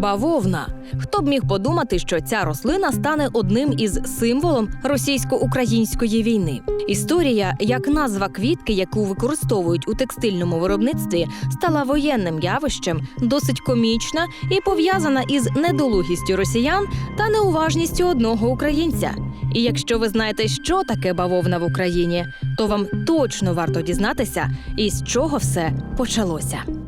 Бавовна. Хто б міг подумати, що ця рослина стане одним із символом російсько-української війни? Історія, як назва квітки, яку використовують у текстильному виробництві, стала воєнним явищем, досить комічна і пов'язана із недолугістю росіян та неуважністю одного українця. І якщо ви знаєте, що таке бавовна в Україні, то вам точно варто дізнатися, із чого все почалося.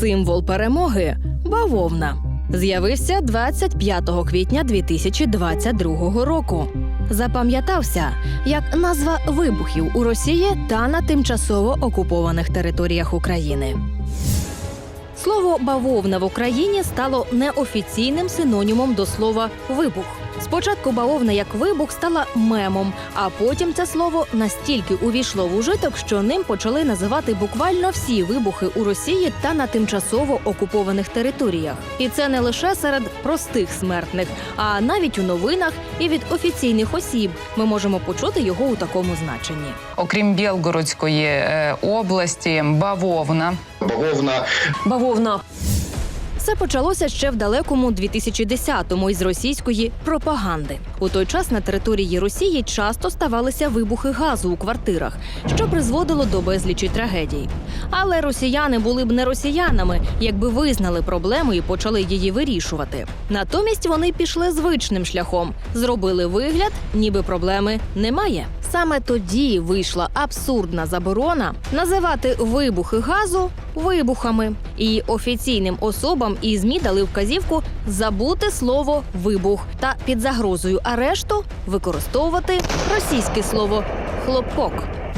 Символ перемоги бавовна з'явився 25 квітня 2022 року. Запам'ятався як назва вибухів у Росії та на тимчасово окупованих територіях України. Слово бавовна в Україні стало неофіційним синонімом до слова вибух. Спочатку бавовна як вибух стала мемом, а потім це слово настільки увійшло в ужиток, що ним почали називати буквально всі вибухи у Росії та на тимчасово окупованих територіях. І це не лише серед простих смертних, а навіть у новинах і від офіційних осіб ми можемо почути його у такому значенні. Окрім Білгородської е, області, бавовна. бавовна Бавовна. Все почалося ще в далекому 2010-му із російської пропаганди. У той час на території Росії часто ставалися вибухи газу у квартирах, що призводило до безлічі трагедій. Але росіяни були б не росіянами, якби визнали проблему і почали її вирішувати. Натомість вони пішли звичним шляхом, зробили вигляд, ніби проблеми немає. Саме тоді вийшла абсурдна заборона називати вибухи газу вибухами. І офіційним особам і ЗМІ дали вказівку забути слово вибух та під загрозою арешту використовувати російське слово хлопок.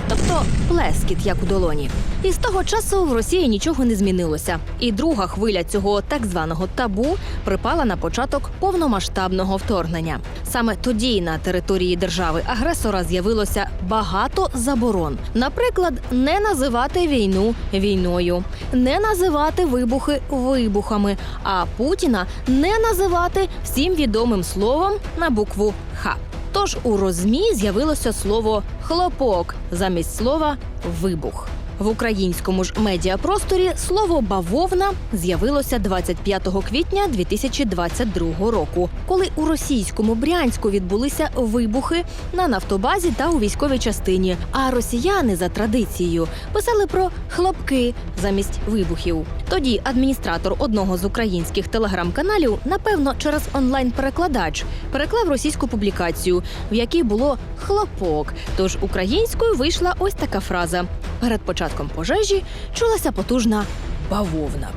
Тобто плескіт, як у долоні. І з того часу в Росії нічого не змінилося. І друга хвиля цього так званого табу припала на початок повномасштабного вторгнення. Саме тоді на території держави агресора з'явилося багато заборон. Наприклад, не називати війну війною, не називати вибухи вибухами, а Путіна не називати всім відомим словом на букву Х. Тож у розмі з'явилося слово хлопок замість слова вибух. В українському ж медіапросторі слово бавовна з'явилося 25 квітня 2022 року, коли у російському Брянську відбулися вибухи на нафтобазі та у військовій частині. А росіяни за традицією писали про хлопки замість вибухів. Тоді адміністратор одного з українських телеграм-каналів, напевно, через онлайн-перекладач переклав російську публікацію, в якій було хлопок. Тож українською вийшла ось така фраза: перед початком пожежі чулася потужна бавовна.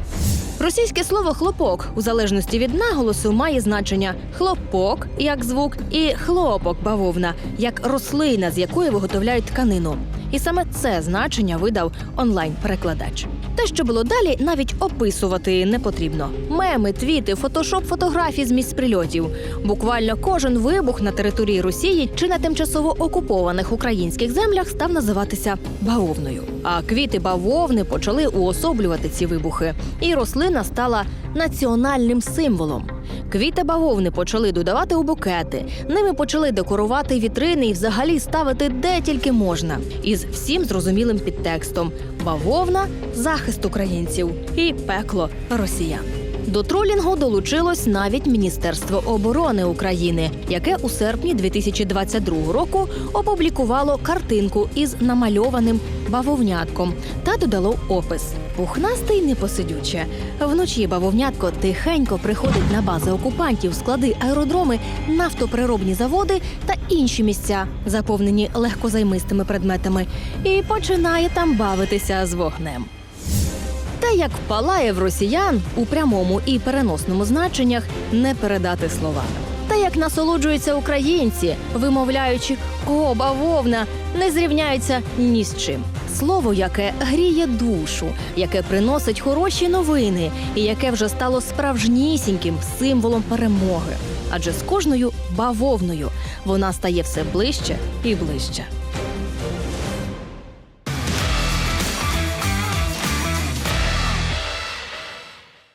Російське слово хлопок у залежності від наголосу має значення хлопок як звук, і хлопок бавовна як рослина, з якої виготовляють тканину. І саме це значення видав онлайн-перекладач. Те, що було далі, навіть описувати не потрібно. Меми, твіти, фотошоп фотографії з місць прильотів. Буквально кожен вибух на території Росії чи на тимчасово окупованих українських землях став називатися бавовною. А квіти бавовни почали уособлювати ці вибухи, і рослина стала національним символом. Квіти бавовни почали додавати у букети. Ними почали декорувати вітрини і взагалі ставити де тільки можна. Із всім зрозумілим підтекстом: бавовна захист українців і пекло росіян. До тролінгу долучилось навіть Міністерство оборони України, яке у серпні 2022 року опублікувало картинку із намальованим бавовнятком та додало опис: пухнастий непосидюче. Вночі бавовнятко тихенько приходить на бази окупантів, склади, аеродроми, нафтоприробні заводи та інші місця, заповнені легкозаймистими предметами, і починає там бавитися з вогнем. Те, як палає в росіян у прямому і переносному значеннях, не передати словами. Та як насолоджуються українці, вимовляючи «О, бавовна, не зрівняються ні з чим. Слово, яке гріє душу, яке приносить хороші новини, і яке вже стало справжнісіньким символом перемоги. Адже з кожною бавовною вона стає все ближче і ближче.